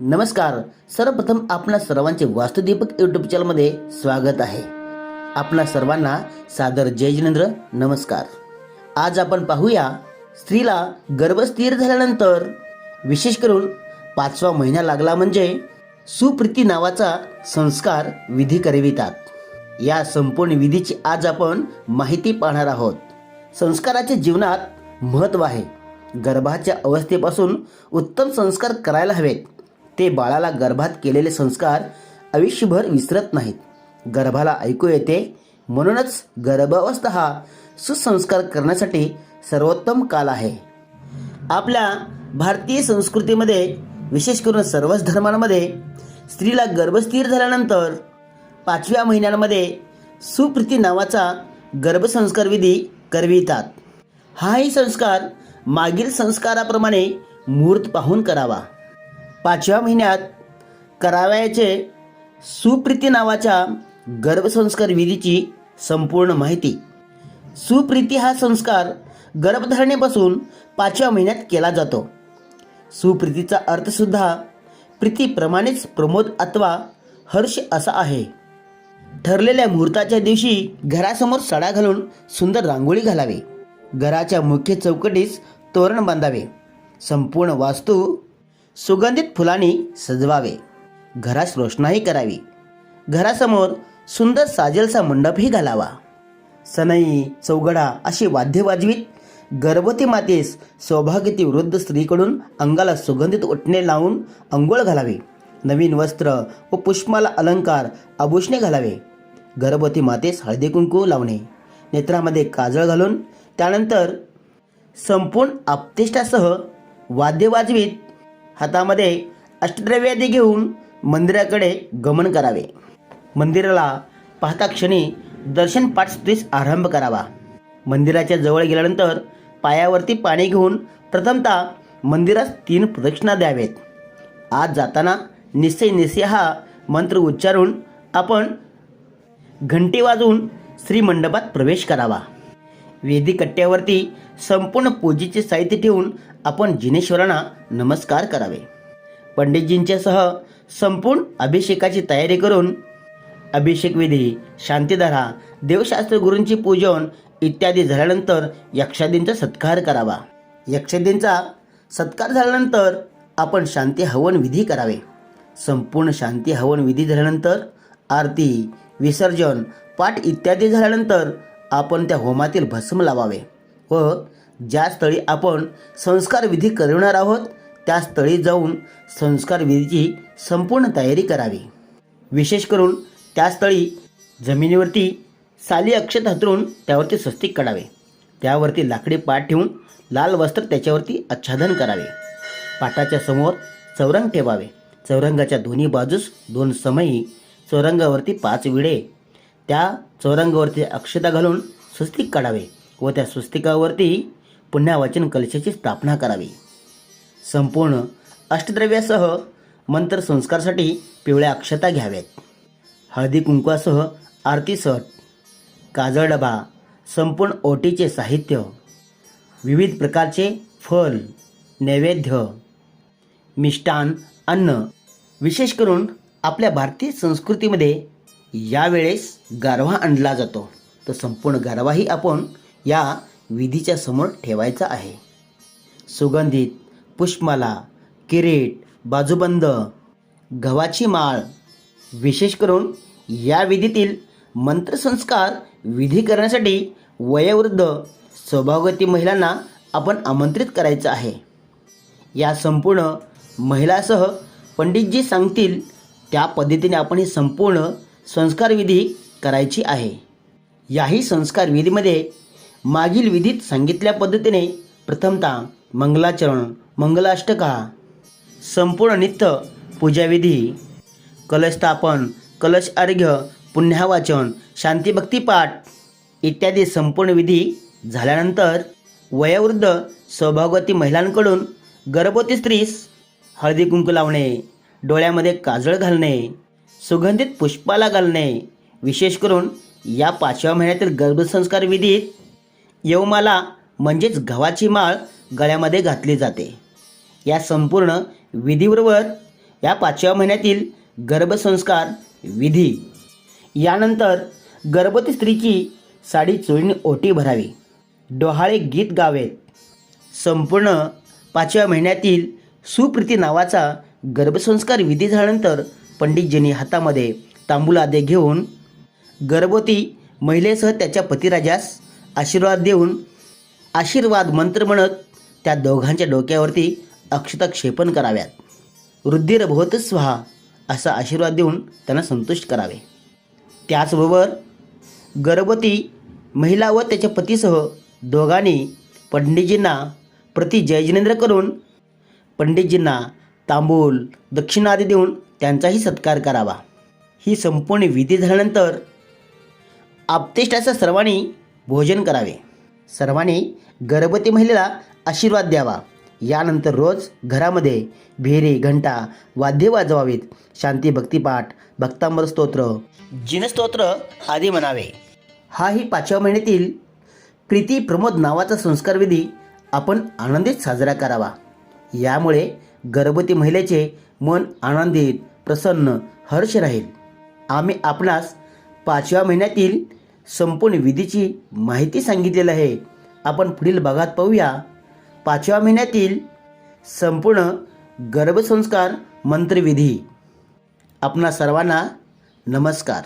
नमस्कार. सर्वप्रथम आपणा सर्वांचे वास्तुदीपक यूट्यूब चॅनलमध्ये स्वागत आहे. आपणा सर्वांना सादर जय जिनेंद्र नमस्कार. आज आपण पाहूया स्त्रीला गर्भस्थिर झाल्यानंतर विशेष करून पाचवा महिना लागला म्हणजे सुप्रीती नावाचा संस्कार विधी करवितात. या संपूर्ण विधीची आज आपण माहिती पाहणार आहोत. संस्काराच्या जीवनात महत्त्व आहे. गर्भाच्या अवस्थेपासून उत्तम संस्कार करायला हवेत. ते बाळाला गर्भात केलेले संस्कार आयुष्यभर विसरत नाहीत. गर्भाला ऐकू येते म्हणूनच गर्भावस्था हा सुसंस्कार करण्यासाठी सर्वोत्तम काल आहे. आपल्या भारतीय संस्कृतीमध्ये विशेष करून सर्वच धर्मांमध्ये स्त्रीला गर्भस्थिर झाल्यानंतर पाचव्या महिन्यांमध्ये सुप्रिती नावाचा गर्भसंस्कार विधी करवितात. हाही संस्कार मागील संस्काराप्रमाणे मुहूर्त पाहून करावा. पाचव्या महिन्यात करावयाचे सुप्रीती नावाच्या गर्भसंस्कार विधीची संपूर्ण माहिती. सुप्रीती हा संस्कार गर्भधारणेपासून पाचव्या महिन्यात केला जातो. सुप्रीतीचा अर्थसुद्धा प्रीतीप्रमाणेच प्रमोद अथवा हर्ष असा आहे. ठरलेल्या मुहूर्ताच्या दिवशी घरासमोर सडा घालून सुंदर रांगोळी घालावी. घराच्या मुख्य चौकटीस तोरण बांधावे. संपूर्ण वास्तू सुगंधित फुलांनी सजवावे. घरास रोषणाही करावी. घरासमोर सुंदर साजेलचा मंडपही घालावा. सनई चौघडा अशी वाद्य वाजवीत गर्भवती मातेस सौभाग्यती वृद्ध स्त्रीकडून अंगाला सुगंधित उठणे लावून अंघोळ घालावी. नवीन वस्त्र व पुष्पाला अलंकार आभूषणे घालावे. गर्भवती मातेस हळदी कुंकू लावणे. नेत्रामध्ये काजळ घालून त्यानंतर संपूर्ण आपतेष्टासह वाद्य वाजवीत हातामध्ये अष्टद्रव्यादी घेऊन मंदिराकडे गमन करावे. मंदिराला पाहता क्षणी दर्शन पाठस्तुतीस आरंभ करावा. मंदिराच्या जवळ गेल्यानंतर पायावरती पाणी घेऊन प्रथमतः मंदिरास तीन प्रदक्षिणा द्यावेत. आज जाताना निश्चय निश्चय हा मंत्र उच्चारून आपण घंटी वाजवून श्रीमंडपात प्रवेश करावा. वेदी कट्ट्यावरती संपूर्ण पूजेचे साहित्य ठेवून आपण जिनेश्वरांना नमस्कार करावे. पंडितजींच्यासह संपूर्ण अभिषेकाची तयारी करून अभिषेक विधी शांतीधारा देवशास्त्र गुरूंची पूजन इत्यादी झाल्यानंतर यक्षादींचा सत्कार करावा. यक्षादींचा सत्कार झाल्यानंतर आपण शांती हवन विधी करावे. संपूर्ण शांती हवन विधी झाल्यानंतर आरती विसर्जन पाठ इत्यादी झाल्यानंतर आपण त्या होमातील भस्म लावावे व ज्या स्थळी आपण संस्कार विधी करवणार आहोत त्या स्थळी जाऊन संस्कार विधीची संपूर्ण तयारी करावी. विशेष करून त्या स्थळी जमिनीवरती साली अक्षत हतरून त्यावरती स्वस्तिक काढावे. त्यावरती लाकडी पाट ठेवून लाल वस्त्र त्याच्यावरती आच्छादन करावे. पाटाच्या समोर चौरंग ठेवावे. चौरंगाच्या दोन्ही बाजूस दोन समयी चौरंगावरती पाच विडे त्या चौरंगावरती अक्षता घालून स्वस्तिक काढावे व त्या स्वस्तिकावरती पुन्हा वाचन कलशाची स्थापना करावी. संपूर्ण अष्टद्रव्यासह मंत्र संस्कारसाठी पिवळ्या अक्षता घ्याव्यात. हळदी कुंकवासह आरती सट काजळ डबा संपूर्ण ओटीचे साहित्य विविध प्रकारचे फल नैवेद्य मिष्टान अन्न विशेष करून आपल्या भारतीय संस्कृतीमध्ये यावेळेस गारवा आणला जातो. तर संपूर्ण गारवाही आपण या विधीच्या समोर ठेवायचा आहे. सुगंधित पुष्पमाला किरीट बाजूबंद गव्हाची माळ विशेष करून या विधीतील मंत्रसंस्कार विधी करण्यासाठी वयोवृद्ध सौभाग्यवती महिलांना आपण आमंत्रित करायचं आहे. या संपूर्ण महिलासह पंडितजी सांगतील त्या पद्धतीने आपण हे संपूर्ण संस्कार विधी करायची आहे. याही संस्कार विधीमध्ये मागील विधीत सांगितल्या पद्धतीने प्रथमतः मंगलाचरण मंगलाष्टका संपूर्ण नित्य पूजाविधी कलशस्थापन कलश अर्घ्य पुण्यावाचन शांतीभक्तीपाठ इत्यादी संपूर्ण विधी झाल्यानंतर वयोवृद्ध सौभागवती महिलांकडून गर्भवती स्त्रीस हळदी कुंकू लावणे डोळ्यामध्ये काजळ घालणे सुगंधित पुष्पाला घालणे. विशेष करून या पाचव्या महिन्यातील गर्भसंस्कार विधीत यवमाला म्हणजेच गव्हाची माळ गळ्यामध्ये घातली जाते. या संपूर्ण विधीबरोबर या पाचव्या महिन्यातील गर्भसंस्कार विधी. यानंतर गर्भवती स्त्रीची साडी चोळीने ओटी भरावी. डोहाळे गीत गावेत. संपूर्ण पाचव्या महिन्यातील सुप्रीती नावाचा गर्भसंस्कार विधी झाल्यानंतर पंडितजींनी हातामध्ये तांबूलादे घेऊन गर्भवती महिलेसह त्याच्या पतिराजास आशीर्वाद देऊन आशीर्वाद मंत्र म्हणत त्या दोघांच्या डोक्यावरती अक्षतक्षेपण कराव्यात. वृद्धिर भवत स्वाहा असा आशीर्वाद देऊन त्यांना संतुष्ट करावे. त्याचबरोबर गर्भवती महिला व त्याच्या पतीसह दोघांनी पंडितजींना प्रति जयजिनेंद्र करून पंडितजींना तांबूल दक्षिणादी देऊन त्यांचाही सत्कार करावा. ही संपूर्ण विधी झाल्यानंतर आपतेष्टाचं सर्वांनी भोजन करावे. सर्वांनी गर्भवती महिलेला आशीर्वाद द्यावा. यानंतर रोज घरामध्ये भेरे घंटा वाद्य वाजवावीत. शांती भक्तिपाठ भक्तांबर स्तोत्र जिनस्तोत्र आदी म्हणावे. हा ही पाचव्या महिन्यातील प्रीती प्रमोद नावाचा संस्कारविधी आपण आनंदीत साजरा करावा. यामुळे गर्भवती महिलेचे मन आनंदित प्रसन्न हर्ष राहील. आम्ही आपणास पाचव्या महिन्यातील संपूर्ण विधीची माहिती सांगितलेली आहे. आपण पुढील भागात पाहूया. पाचव्या महिन्यातील संपूर्ण गर्भसंस्कार मंत्रविधी. आपणा सर्वांना नमस्कार.